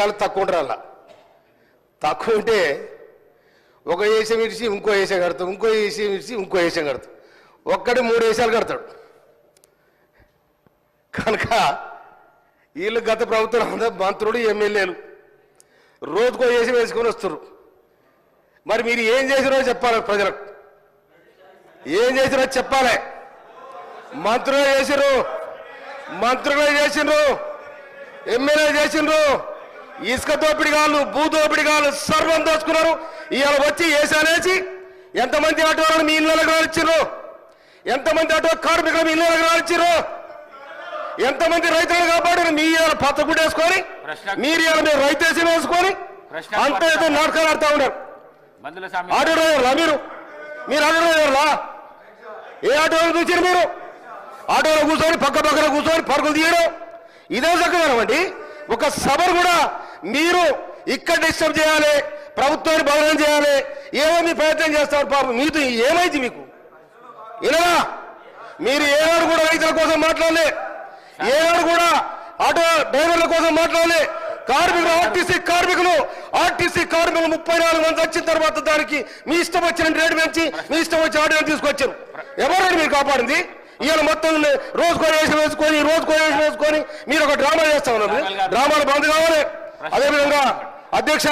ఉండాలి తక్కువ ఉంటారు తక్కువ ఉంటే ఒక వేసం ఇడిచి ఇంకో వేసం కడతాం ఇంకో వేసం ఇడిచి ఇంకో వేసం కడతాం ఒక్కటి మూడు వేసాలు కడతాడు. కనుక వీళ్ళు గత ప్రభుత్వం అందరూ మంత్రులు ఎమ్మెల్యేలు రోజుకో ఏషం వేసుకొని వస్తారు మరి మీరు ఏం చేసినో చెప్పాలి ప్రజలకు. ఏం చేసిరో చెప్పాలి. మంత్రులు చేసిర్రు. మంత్రులు చేసిండ్రు ఎమ్మెల్యే చేసిండ్రు ఇసుక దోపిడిగాళ్ళు భూ దోపిడిగాళ్ళు సర్వం దోచుకున్నారు. ఇవాళ వచ్చి ఏసానేసి ఎంతమంది ఆటో మీ ఇళ్ళకి రానిచ్చారు? ఎంతమంది ఆటో కార్మికులు మీ ఇళ్ళకి రానిచ్చారు? ఎంతమంది రైతులను కాపాడారు? మీ ఇవాళ కూడా వేసుకొని మీరు ఇవాళ మీరు రైతేసి వేసుకొని అంత ఏదో నాటకాలు ఆడుతూ ఉన్నారు. ఆటో డ్రైవర్లా మీరు? మీరు ఆటో డ్రైవర్లా? ఏ ఆటోలో చూసారు మీరు? ఆటోలో కూర్చొని పక్క పక్కన కూర్చొని పరుగులు తీయడం. ఇదే చక్కదనం అండి ఒక సభను కూడా మీరు ఇక్కడ డిస్టర్బ్ చేయాలి ప్రభుత్వాన్ని భవనం చేయాలి ఏమో మీ ప్రయత్నం చేస్తారు పాపం. మీతో ఏమైంది మీకు? ఇలా మీరు ఏనాడు కూడా రైతుల కోసం మాట్లాడలే. ఏనాడు కూడా ఆటో డ్రైవర్ల కోసం మాట్లాడలే. కార్మికులు ఆర్టీసీ కార్మికులు ఆర్టీసీ కార్మికులు ముప్పై నాలుగు మంది వచ్చిన తర్వాత దానికి మీ ఇష్టం వచ్చిన రేటు పెంచి మీ ఇష్టం వచ్చి ఆటో తీసుకొచ్చారు. ఎవరండి మీరు కాపాడింది? ఇవాళ మొత్తం రోజుకో వేసి వేసుకొని రోజుకో వేసి వేసుకొని మీరు ఒక డ్రామా చేస్తా ఉన్నారు. డ్రామాలు బంద్ కావాలి. అదేవిధంగా అధ్యక్ష